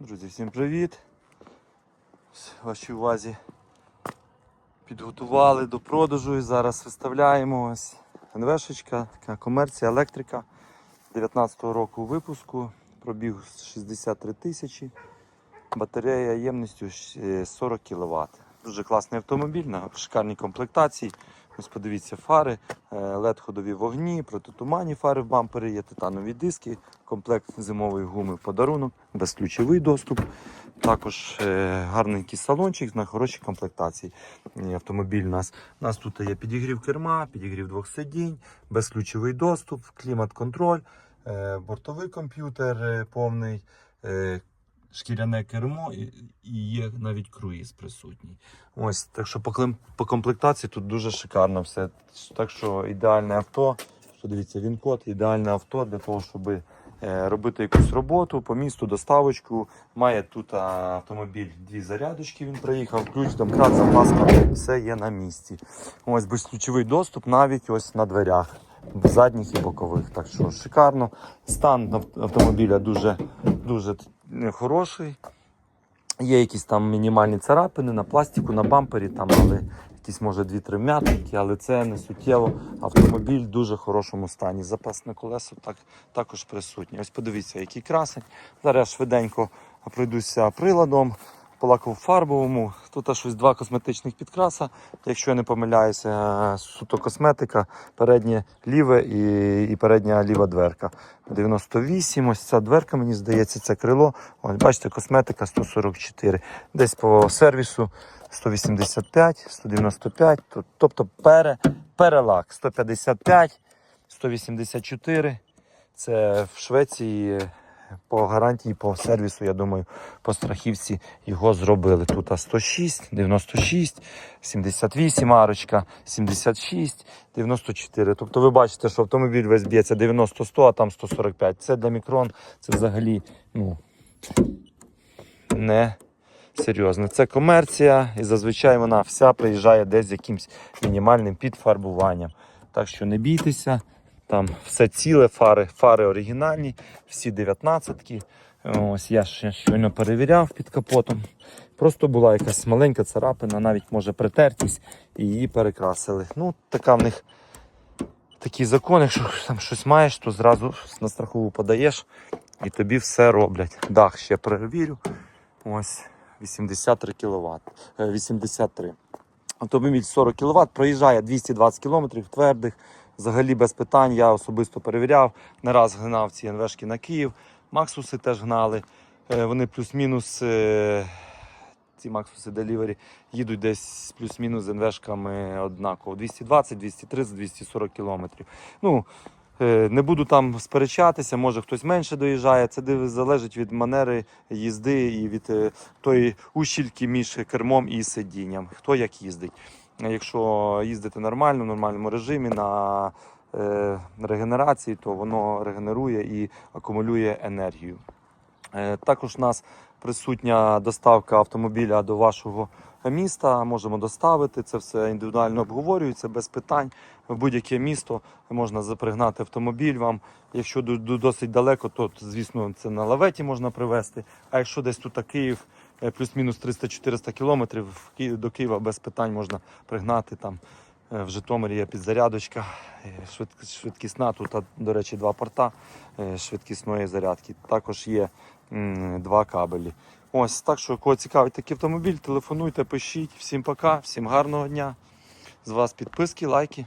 Друзі, всім привіт! Вашій увазі підготували до продажу і зараз виставляємо ось НВшечка, така комерція, електрика 19-го року випуску, пробіг 63 тисячі, батарея ємністю е, 40 кВт. Дуже класний автомобіль на шикарній комплектації. Ось подивіться фари, led ходові вогні, протитуманні фари в бампері, є титанові диски, комплект зимової гуми в подарунок, безключовий доступ. Також е, гарненький салончик на хорошій комплектації. Автомобіль у нас. У нас тут є підігрів керма, підігрів двох сидінь, безключовий доступ, клімат-контроль, е, бортовий комп'ютер е, повний. Шкіряне кермо і, є навіть круїз присутній. Ось, так що по, по комплектації тут дуже шикарно все. Так що ідеальне авто. Що дивіться, він код, ідеальне авто для того, щоб е, робити якусь роботу по місту, доставочку. Має тут автомобіль дві зарядочки. Він приїхав, ключ, домкрат, запаска, все є на місці. Ось безключовий доступ навіть ось на дверях. В Задніх і бокових. Так що шикарно. Стан автомобіля дуже, дуже хороший. Є якісь там мінімальні царапини на пластику, на бампері, там, але якісь може 2-3 вмятинки, але це не суттєво. Автомобіль в дуже хорошому стані. Запасне колесо так, також присутнє. Ось подивіться, який красень. Зараз швиденько пройдуся приладом по лаково-фарбовому. Тут аж ось два косметичних підкраса. Якщо я не помиляюся, суто косметика, переднє ліве і, і передня ліва дверка. 98, ось ця дверка, мені здається, це крило. Ось бачите, косметика 144. Десь по сервісу 185, 195, тобто пере, перелак 155, 184. Це в Швеції по гарантії, по сервісу, я думаю, по страхівці його зробили. Тут 106, 96, 78 арочка, 76, 94. Тобто ви бачите, що автомобіль весь б'ється 90-100, а там 145. Це для мікрон, це взагалі ну, не серйозно. Це комерція, і зазвичай вона вся приїжджає десь з якимсь мінімальним підфарбуванням. Так що не бійтеся, там все ціле, фари, фари оригінальні, всі 19-ки. Ось я ще щойно перевіряв під капотом. Просто була якась маленька царапина, навіть може притертість, і її перекрасили. Ну, така в них такий закон, якщо там щось маєш, то зразу на страхову подаєш і тобі все роблять. Дах ще перевірю. Ось 83 кВт. 83. Автомобіль 40 кВт, проїжджає 220 км твердих. Взагалі без питань. Я особисто перевіряв. Не раз гнав ці НВшки на Київ. Максуси теж гнали. Е, Вони плюс-мінус. е, Ці Максуси Delivery їдуть десь плюс-мінус з НВшками однаково. 220, 230, 240 кілометрів. Ну, е, не буду там сперечатися, може хтось менше доїжджає. Це залежить від манери їзди і від тої ущільки між кермом і сидінням. Хто як їздить. Якщо їздити нормально, в нормальному режимі на е, регенерації, то воно регенерує і акумулює енергію. Е, Також у нас присутня доставка автомобіля до вашого міста. Можемо доставити. Це все індивідуально обговорюється без питань. В будь-яке місто можна запригнати автомобіль вам. Якщо до- до- досить далеко, то звісно це на лаветі можна привезти. А якщо десь тут Київ, плюс-мінус 300-400 кілометрів до Києва без питань можна пригнати там. Е, В Житомирі є підзарядочка, е, швидкісна. Тут, до речі, два порта е, швидкісної зарядки. Також є два кабелі. Ось так що, кого цікавить такий автомобіль, телефонуйте, пишіть. Всім пока, всім гарного дня. З вас підписки, лайки.